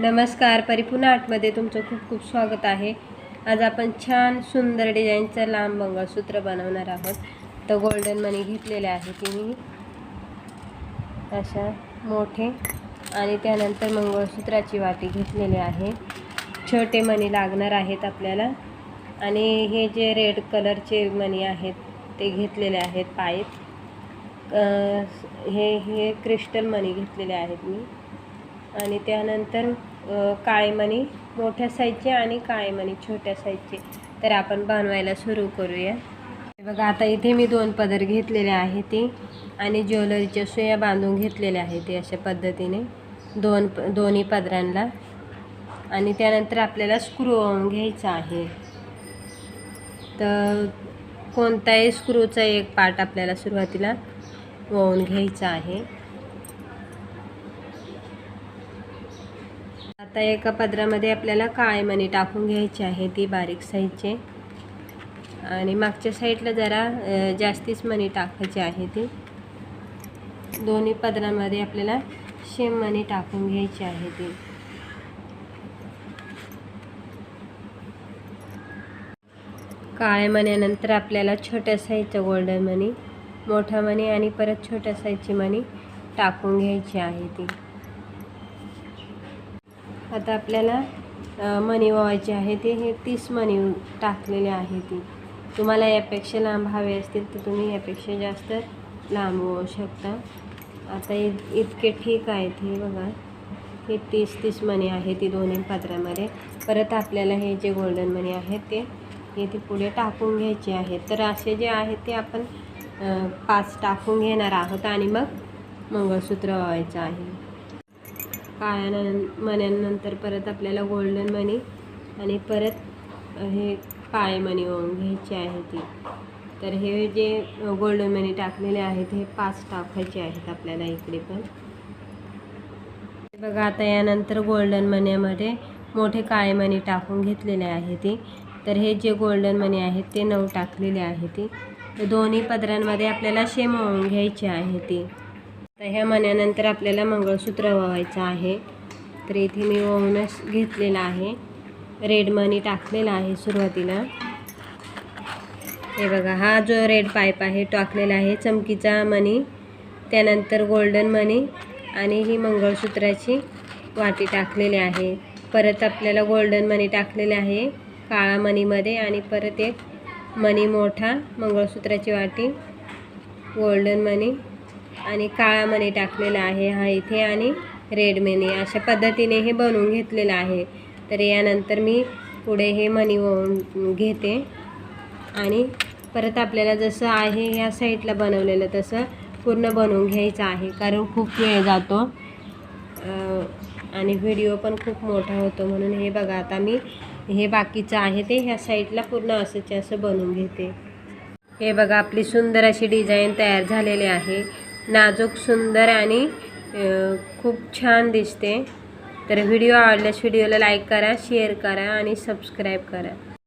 नमस्कार परिपूर्ण आर्टमध्ये तुमचं खूप खूप स्वागत आहे. आज आपण छान सुंदर डिझाईनचं लांब मंगळसूत्र बनवणार आहोत. तर गोल्डन मनी घेतलेले आहे तिने. मी अशा मोठे आणि त्यानंतर मंगळसूत्राची वाटी घेतलेली आहे. छोटे मणी लागणार आहेत आपल्याला. आणि हे जे रेड कलरचे मणी आहेत ते घेतलेले आहेत पाईप हे हे क्रिस्टल मणी घेतलेले आहेत मी. आणि त्यानंतर काळेमणी मोठ्या साईजचे आणि काळेमणी छोट्या साईजचे. तर आपण बनवायला सुरू करूया. बघा आता इथे मी दोन पदर घेतलेले आहे ते. आणि ज्वेलरीच्या सुया बांधून घेतलेल्या आहेत ते अशा पद्धतीने. दोन प दोन्ही पदरांना. आणि त्यानंतर आपल्याला स्क्रू घ्यायचा आहे. तर कोणताही स्क्रूचा एक पार्ट आपल्याला सुरुवातीला वळून घ्यायचा आहे. आता एका पदरामध्ये आपल्याला काळे मणी टाकून घ्यायचे आहे ती बारीक साईजचे. आणि मागच्या साईडला जरा जास्तीच मणी टाकायचे आहे ती. दोन्ही पदरामध्ये आपल्याला शेम मणी टाकून घ्यायची आहे ती. काळ्या मण्यानंतर आपल्याला छोट्या साईजचं गोल्डन मणी मोठा मणी आणि परत छोट्या साईजची मणी टाकून घ्यायची आहे ती. आता आपल्याला मणी वावायचे आहे ते हे तीस मणी टाकलेले आहे ती. तुम्हाला यापेक्षा लांब हवे असतील तर तुम्ही यापेक्षा जास्त लांब वळू शकता. आता इ इतके ठीक आहेत हे बघा. हे तीस तीस मणी आहे ती दोन्ही पात्रामध्ये. परत आपल्याला हे जे गोल्डन मणी आहेत ते हे ते पुढे टाकून घ्यायचे आहेत तर असे जे आहेत ते आपण पाच टाकून घेणार आहोत आणि मग मंगळसूत्र व्हायचं आहे. काळ्या मण्यांनंतर परत आपल्याला गोल्डन मणी आणि परत हे काळे मणी ओळून घ्यायची आहे ती. तर हे जे गोल्डन मनी टाकलेले आहेत हे पाच टाकायचे आहेत आपल्याला इकडे पण. बघा आता यानंतर गोल्डन मण्यामध्ये मोठे काळे मणी टाकून घेतलेले आहे ती. तर हे जे गोल्डन मनी आहेत ते नऊ टाकलेले आहे ती. दोन्ही पदरांमध्ये आपल्याला शेम ओळून घ्यायची आहे ती. तर ह्या मण्यानंतर आपल्याला मंगळसूत्र वावायचं आहे. तर इथे मी वाहूनच घेतलेलं आहे. रेड मनी टाकलेला आहे सुरुवातीला. हे बघा हा जो रेड पाईप आहे टाकलेला आहे चमकीचा मणी त्यानंतर गोल्डन मनी आणि ही मंगळसूत्राची वाटी टाकलेली आहे. परत आपल्याला गोल्डन मनी टाकलेले आहे काळा मनीमध्ये आणि परत एक मनी मोठा मंगळसूत्राची वाटी गोल्डन मनी आणि काळा मणी टाकलेला आहे. हा इथे आणि रेड मणी अशा पद्धतीने हे बनवून घेतलेलं आहे. तर यानंतर मी पुढे हे मणी घेते. आणि परत आपल्याला जसं आहे ह्या साईडला बनवलेलं तसं पूर्ण बनवून घ्यायचं आहे. कारण खूप वेळ जातो. आणि व्हिडिओ पण खूप मोठा होतो. म्हणून हे बघा आता मी हे बाकीचं आहे ते ह्या साईडला पूर्ण असंच असं बनवून घेते. हे बघा आपली सुंदर अशी डिझाईन तयार झालेली आहे. नाजूक सुंदर आणि खूप छान दिसते. तर व्हिडिओ आवडल्यास व्हिडिओला लाईक करा शेअर करा आणि सबस्क्राईब करा.